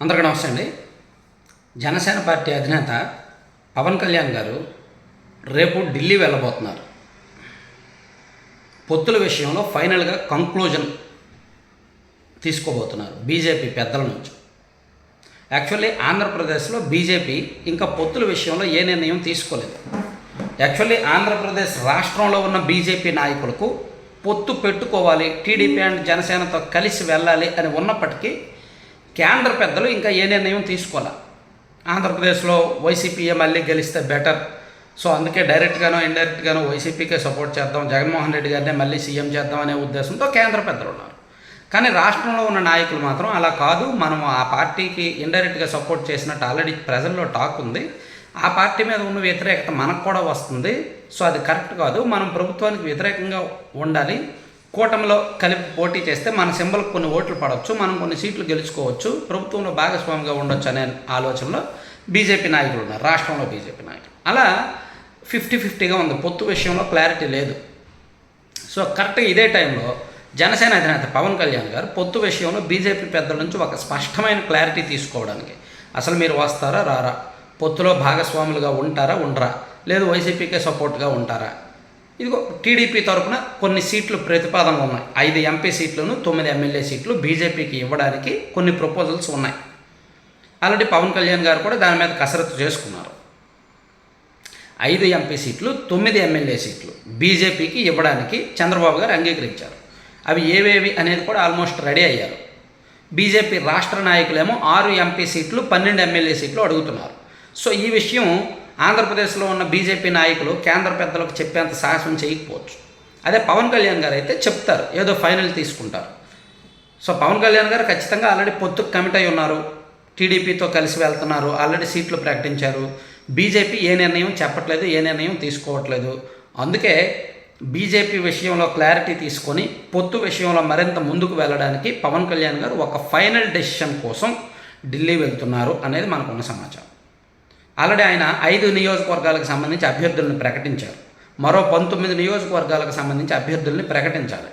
అందరికీ నమస్తే అండి. జనసేన పార్టీ అధినేత పవన్ కళ్యాణ్ గారు రేపు ఢిల్లీ వెళ్ళబోతున్నారు. పొత్తుల విషయంలో ఫైనల్గా కంక్లూజన్ తీసుకోబోతున్నారు బీజేపీ పెద్దల నుంచి. యాక్చువల్లీ ఆంధ్రప్రదేశ్లో బీజేపీ ఇంకా పొత్తుల విషయంలో ఏ నిర్ణయం తీసుకోలేదు. యాక్చువల్లీ ఆంధ్రప్రదేశ్ రాష్ట్రంలో ఉన్న బీజేపీ నాయకులకు పొత్తు పెట్టుకోవాలి టీడీపీ అండ్ జనసేనతో కలిసి వెళ్ళాలి అని ఉన్నప్పటికీ కేంద్ర పెద్దలు ఇంకా ఏ నిర్ణయం తీసుకోవాలి ఆంధ్రప్రదేశ్లో వైసీపీఏ మళ్ళీ గెలిస్తే బెటర్ సో అందుకే డైరెక్ట్గానో ఇండైరెక్ట్గానో వైసీపీకే సపోర్ట్ చేద్దాం జగన్మోహన్ రెడ్డి గారినే మళ్ళీ సీఎం చేద్దాం అనే ఉద్దేశంతో కేంద్ర పెద్దలు ఉన్నారు. కానీ రాష్ట్రంలో ఉన్న నాయకులు మాత్రం అలా కాదు. మనం ఆ పార్టీకి ఇండైరెక్ట్గా సపోర్ట్ చేసినట్టు ఆల్రెడీ ప్రజల్లో టాక్ ఉంది. ఆ పార్టీ మీద ఉన్న వ్యతిరేకత మనకు కూడా వస్తుంది. సో అది కరెక్ట్ కాదు. మనం ప్రభుత్వానికి వ్యతిరేకంగా ఉండాలి. కూటమిలో కలిపి పోటీ చేస్తే మన సింబల్కి కొన్ని ఓట్లు పడవచ్చు మనం కొన్ని సీట్లు గెలుచుకోవచ్చు ప్రభుత్వంలో భాగస్వామిగా ఉండొచ్చు అనే ఆలోచనలో బీజేపీ నాయకులు ఉన్నారు రాష్ట్రంలో బీజేపీ నాయకులు. అలా ఫిఫ్టీ ఫిఫ్టీగా ఉంది పొత్తు విషయంలో క్లారిటీ లేదు. సో కరెక్ట్గా ఇదే టైంలో జనసేన అధినేత పవన్ కళ్యాణ్ గారు పొత్తు విషయంలో బీజేపీ పెద్దల నుంచి ఒక స్పష్టమైన క్లారిటీ తీసుకోవడానికి అసలు మీరు వస్తారా రారా? పొత్తులో భాగస్వాములుగా ఉంటారా ఉండరా? లేదు వైసీపీకే సపోర్ట్గా ఉంటారా? ఇదిగో టీడీపీ తరఫున కొన్ని సీట్లు ప్రతిపాదనలు ఉన్నాయి. ఐదు ఎంపీ సీట్లను తొమ్మిది ఎమ్మెల్యే సీట్లు బీజేపీకి ఇవ్వడానికి కొన్ని ప్రపోజల్స్ ఉన్నాయి. ఆల్రెడీ పవన్ కళ్యాణ్ గారు కూడా దాని మీద కసరత్తు చేసుకున్నారు. ఐదు ఎంపీ సీట్లు తొమ్మిది ఎమ్మెల్యే సీట్లు బీజేపీకి ఇవ్వడానికి చంద్రబాబు గారు అంగీకరించారు. అవి ఏవేవి అనేది కూడా ఆల్మోస్ట్ రెడీ అయ్యారు. బీజేపీ రాష్ట్ర నాయకులేమో ఆరు ఎంపీ సీట్లు పన్నెండు ఎమ్మెల్యే సీట్లు అడుగుతున్నారు. సో ఈ విషయం ఆంధ్రప్రదేశ్లో ఉన్న బీజేపీ నాయకులు కేంద్ర పెద్దలకు చెప్పేంత సాహసం చేయకపోవచ్చు. అదే పవన్ కళ్యాణ్ గారు అయితే చెప్తారు ఏదో ఫైనల్ తీసుకుంటారు. సో పవన్ కళ్యాణ్ గారు ఖచ్చితంగా ఆల్రెడీ పొత్తుకు కమిట్ అయి ఉన్నారు. టీడీపీతో కలిసి వెళ్తున్నారు ఆల్రెడీ సీట్లు ప్రకటించారు. బీజేపీ ఏ నిర్ణయం చెప్పట్లేదు ఏ నిర్ణయం తీసుకోవట్లేదు. అందుకే బీజేపీ విషయంలో క్లారిటీ తీసుకొని పొత్తు విషయంలో మరింత ముందుకు వెళ్ళడానికి పవన్ కళ్యాణ్ గారు ఒక ఫైనల్ డెసిషన్ కోసం ఢిల్లీ వెళ్తున్నారు అనేది మనకున్న సమాచారం. ఆల్రెడీ ఆయన ఐదు నియోజకవర్గాలకు సంబంధించి అభ్యర్థులను ప్రకటించారు. మరో పంతొమ్మిది నియోజకవర్గాలకు సంబంధించి అభ్యర్థుల్ని ప్రకటించాలి.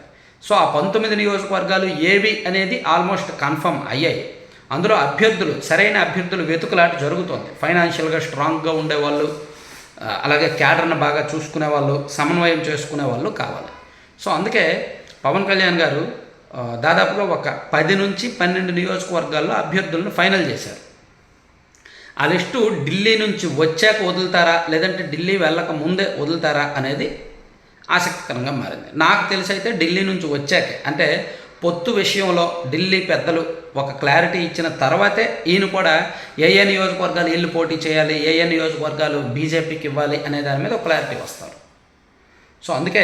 సో ఆ పంతొమ్మిది నియోజకవర్గాలు ఏవి అనేది ఆల్మోస్ట్ కన్ఫర్మ్ అయ్యాయి. అందులో అభ్యర్థులు సరైన అభ్యర్థులు వెతుకులాట జరుగుతోంది. ఫైనాన్షియల్గా స్ట్రాంగ్గా ఉండేవాళ్ళు అలాగే క్యాడర్ను బాగా చూసుకునే వాళ్ళు సమన్వయం చేసుకునే వాళ్ళు కావాలి. సో అందుకే పవన్ కళ్యాణ్ గారు దాదాపుగా ఒక పది నుంచి పన్నెండు నియోజకవర్గాల్లో అభ్యర్థులను ఫైనల్ చేశారు. ఆ లిస్టు ఢిల్లీ నుంచి వచ్చాక వదులుతారా లేదంటే ఢిల్లీ వెళ్ళక ముందే వదులుతారా అనేది ఆసక్తికరంగా మారింది. నాకు తెలిసి అయితే ఢిల్లీ నుంచి వచ్చాకే అంటే పొత్తు విషయంలో ఢిల్లీ పెద్దలు ఒక క్లారిటీ ఇచ్చిన తర్వాతే ఈయన కూడా ఏ ఏ నియోజకవర్గాలు ఇల్లు పోటీ చేయాలి ఏ ఏ నియోజకవర్గాలు బీజేపీకి ఇవ్వాలి అనే దాని మీద ఒక క్లారిటీ వస్తారు. సో అందుకే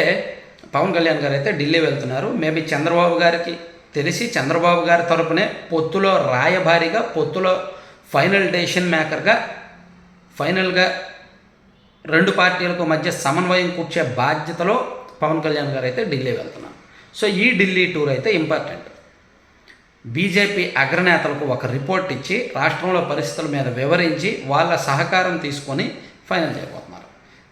పవన్ కళ్యాణ్ గారు అయితే ఢిల్లీ వెళ్తున్నారు. మేబీ చంద్రబాబు గారికి తెలిసి చంద్రబాబు గారి తరపునే పొత్తులో రాయభారిగా పొత్తులో ఫైనల్ డెసిషన్ మేకర్గా ఫైనల్గా రెండు పార్టీలకు మధ్య సమన్వయం కూర్చే బాధ్యతలో పవన్ కళ్యాణ్ గారు అయితే ఢిల్లీ వెళ్తున్నారు. సో ఈ ఢిల్లీ టూర్ అయితే ఇంపార్టెంట్ బీజేపీ అగ్రనేతలకు ఒక రిపోర్ట్ ఇచ్చి రాష్ట్రంలో పరిస్థితుల మీద వివరించి వాళ్ళ సహకారం తీసుకొని ఫైనల్ చేయబోతున్నారు.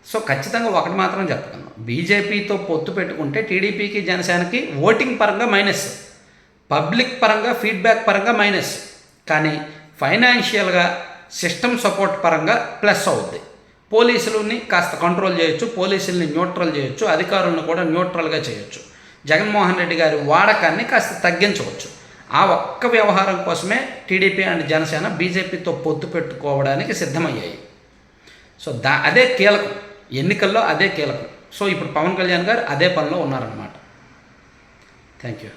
సో ఖచ్చితంగా ఒకటి మాత్రం చెప్పగలను బీజేపీతో పొత్తు పెట్టుకుంటే టీడీపీకి జనసేనకి ఓటింగ్ పరంగా మైనస్ పబ్లిక్ పరంగా ఫీడ్బ్యాక్ పరంగా మైనస్ కానీ ఫైనాన్షియల్గా సిస్టమ్ సపోర్ట్ పరంగా ప్లస్ అవుద్ది. పోలీసులని కాస్త కంట్రోల్ చేయొచ్చు పోలీసుల్ని న్యూట్రల్ చేయొచ్చు అధికారులను కూడా న్యూట్రల్గా చేయొచ్చు. జగన్మోహన్ రెడ్డి గారి వాడకాన్ని కాస్త తగ్గించవచ్చు. ఆ ఒక్క వ్యవహారం కోసమే టీడీపీ అండ్ జనసేన బీజేపీతో పొత్తు పెట్టుకోవడానికి సిద్ధమయ్యాయి. సో దా అదే కీలకం. ఎన్నికల్లో అదే కీలకం. సో ఇప్పుడు పవన్ కళ్యాణ్ గారు అదే పనిలో ఉన్నారనమాట థ్యాంక్ యూ